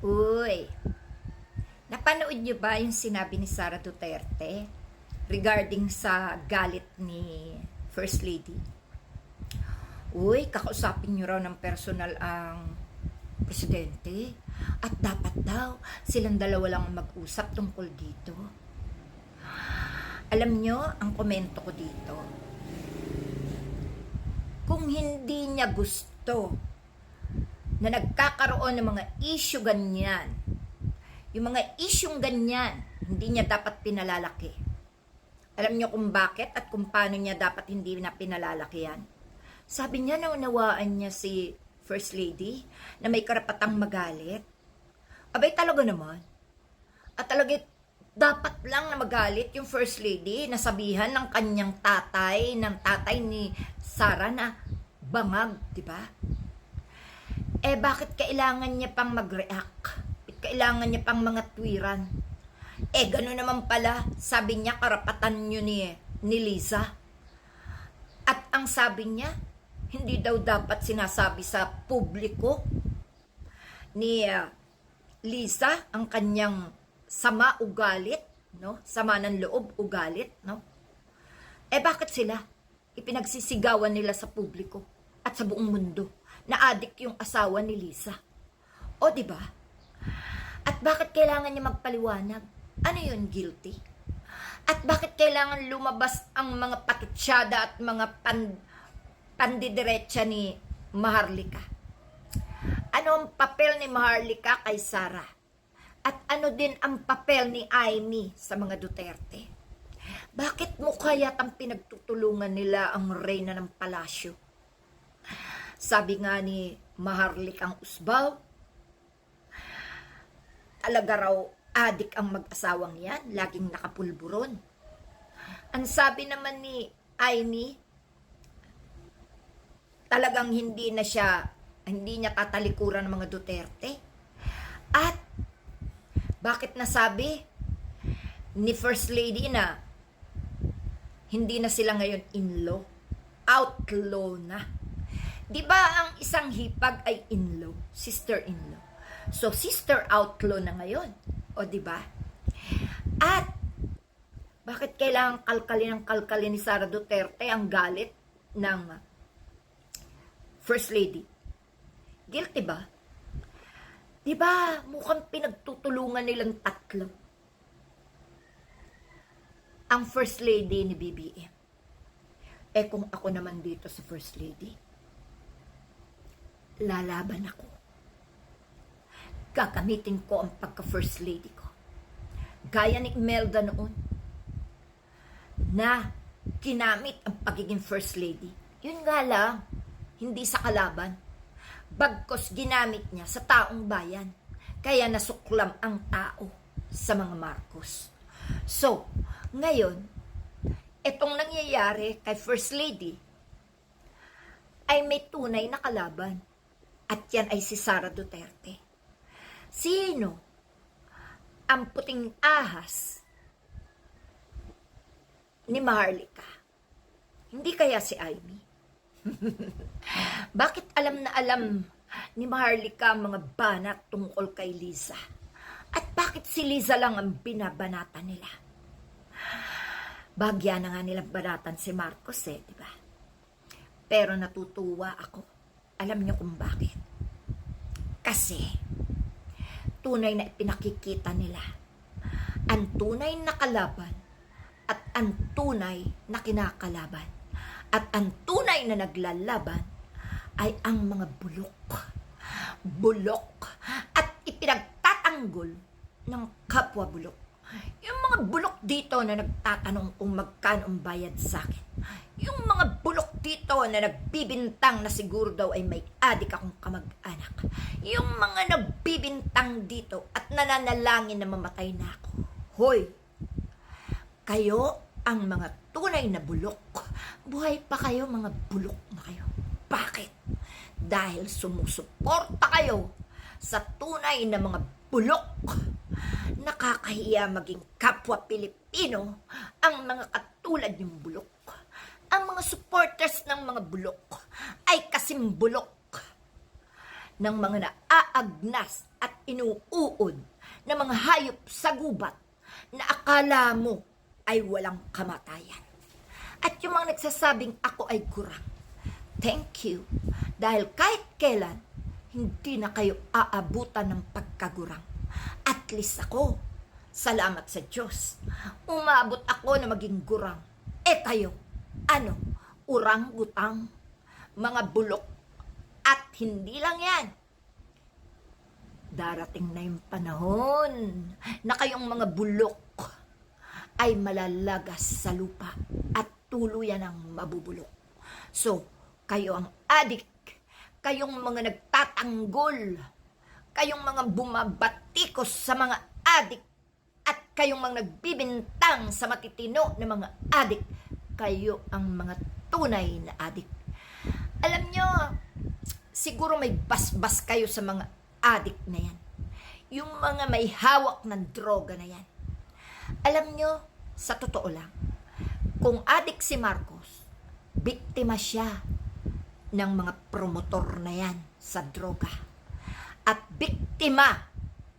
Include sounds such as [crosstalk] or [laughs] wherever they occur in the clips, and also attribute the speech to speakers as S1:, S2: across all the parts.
S1: Uy, napanood niyo ba yung sinabi ni Sara Duterte regarding sa galit ni First Lady? Uy, kakausapin niyo raw ng personal ang presidente at dapat daw silang dalawa lang ang mag-usap tungkol dito. Alam niyo, ang komento ko dito, kung hindi niya gusto na nagkakaroon ng mga issue ganyan, yung mga isyong ganyan, hindi niya dapat pinalalaki. Alam niyo kung bakit at kung paano niya dapat hindi na pinalalaki yan? Sabi niya naunawaan niya si First Lady na may karapatang magalit. Abay talaga naman. At talaga dapat lang na magalit yung First Lady na sabihan ng kanyang tatay, ng tatay ni Sara na bangag, di ba? Eh bakit kailangan niya pang mag-react? Kailangan niya pang mga twiran? Eh gano'n naman pala, sabi niya karapatan niyo ni, ni Liza. At ang sabi niya, hindi daw dapat sinasabi sa publiko ni uh, Lisa ang kanyang sama ugalit, no? Sama ng loob ugalit, no? Eh bakit sila ipinagsisigawan nila sa publiko at sa buong mundo na adik yung asawa ni Lisa? O di ba? At bakit kailangan niya magpaliwanag? Ano yun, guilty? At bakit kailangan lumabas ang mga patutsyada at mga pan, pandidiretsa ni Maharlika? Ano ang papel ni Maharlika kay Sara? At ano din ang papel ni Amy sa mga Duterte? Bakit mo kaya ang pinagtutulungan nila ang reyna ng palasyo? Sabi nga ni Maharlik ang usbaw, talaga raw adik ang mag-asawang yan, laging nakapulburon. Ang sabi naman ni Amy, talagang hindi na siya, hindi niya tatalikuran ng mga Duterte. At bakit nasabi ni First Lady na hindi na sila ngayon in-law? Outlaw na. Di ba ang isang hipag ay in-law? Sister-in-law. So, sister outlaw na ngayon. O, di ba? At, bakit kailangan kalkalin ng kalkalin ni Sara Duterte ang galit ng First Lady? Guilty ba? Di ba mukhang pinagtutulungan nilang tatlo? Ang First Lady ni BBM. Eh kung ako naman dito sa First Lady, lalaban ako. Gagamitin ko ang pagka-First Lady ko. Gaya ni Imelda noon, na ginamit ang pagiging First Lady. Yun nga lang, hindi sa kalaban. Bagkos ginamit niya sa taong bayan. Kaya nasuklam ang tao sa mga Marcos. So, ngayon, itong nangyayari kay First Lady ay may tunay na kalaban. At yan ay si Sara Duterte. Sino ang puting ahas ni Maharlika? Hindi kaya si Amy? [laughs] Bakit alam na alam ni Maharlika mga banat tungkol kay Liza? At bakit si Liza lang ang binabanata nila? Bagya na nga nilang banatan si Marcos eh, di ba? Pero natutuwa ako. Alam niyo kung bakit? Kasi, tunay na ipinakikita nila ang tunay na kalaban at ang tunay na kinakalaban at ang tunay na naglalaban ay ang mga bulok. Bulok at ipinagtatanggol ng kapwa bulok. Yung mga bulok dito na nagtatanong kung magkano ang bayad sa akin. Yung mga bulok dito na nagbibintang na siguro daw ay may adik akong kamag-anak. Yung mga nagbibintang dito at nananalangin na mamatay na ako. Hoy, kayo ang mga tunay na bulok. Buhay pa kayo mga bulok na kayo. Bakit? Dahil sumusuporta kayo sa tunay na mga bulok. Nakakahiya maging kapwa Pilipino ang mga katulad ng bulok. Mga supporters ng mga bulok ay kasim bulok ng mga naaagnas at inuuod ng mga hayop sa gubat na akala mo ay walang kamatayan. At yung mga nagsasabing ako ay kurang. Thank you. Dahil kahit kailan, hindi na kayo aabutan ng pagkagurang. At least ako, salamat sa Diyos, umabot ako na maging gurang. Eh kayo, ano, urang-gutang, mga bulok, at hindi lang yan. Darating na yung panahon na kayong mga bulok ay malalagas sa lupa at tuluyan ang mabubulok. So, kayo ang adik, kayong mga nagtatanggol, kayong mga bumabatikos sa mga adik, at kayong mga nagbibintang sa matitino na mga adik, kayo ang mga tunay na adik. Alam nyo, siguro may basbas kayo sa mga adik na yan. Yung mga may hawak ng droga na yan. Alam nyo, sa totoo lang, kung adik si Marcos, biktima siya ng mga promotor na yan sa droga. At biktima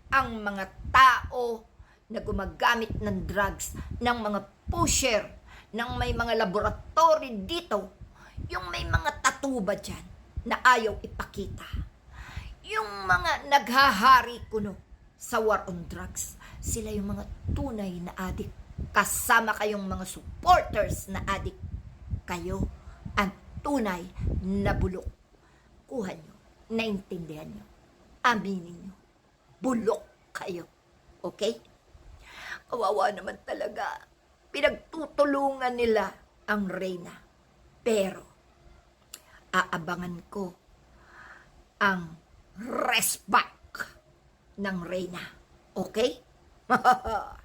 S1: ang mga tao na gumagamit ng drugs, ng mga pusher, ng may mga laboratory dito, yung may mga tattoo ba dyan na ayaw ipakita. Yung mga naghahari kuno sa war on drugs, sila yung mga tunay na adik. Kasama kayong mga supporters na adik. Kayo ang tunay na bulok. Kuha nyo, naintindihan nyo, aminin nyo, bulok kayo. Okay? Kawawa naman talaga. Pinagtutulungan nila ang reyna. Pero, aabangan ko ang rest back ng reyna. Okay? [laughs]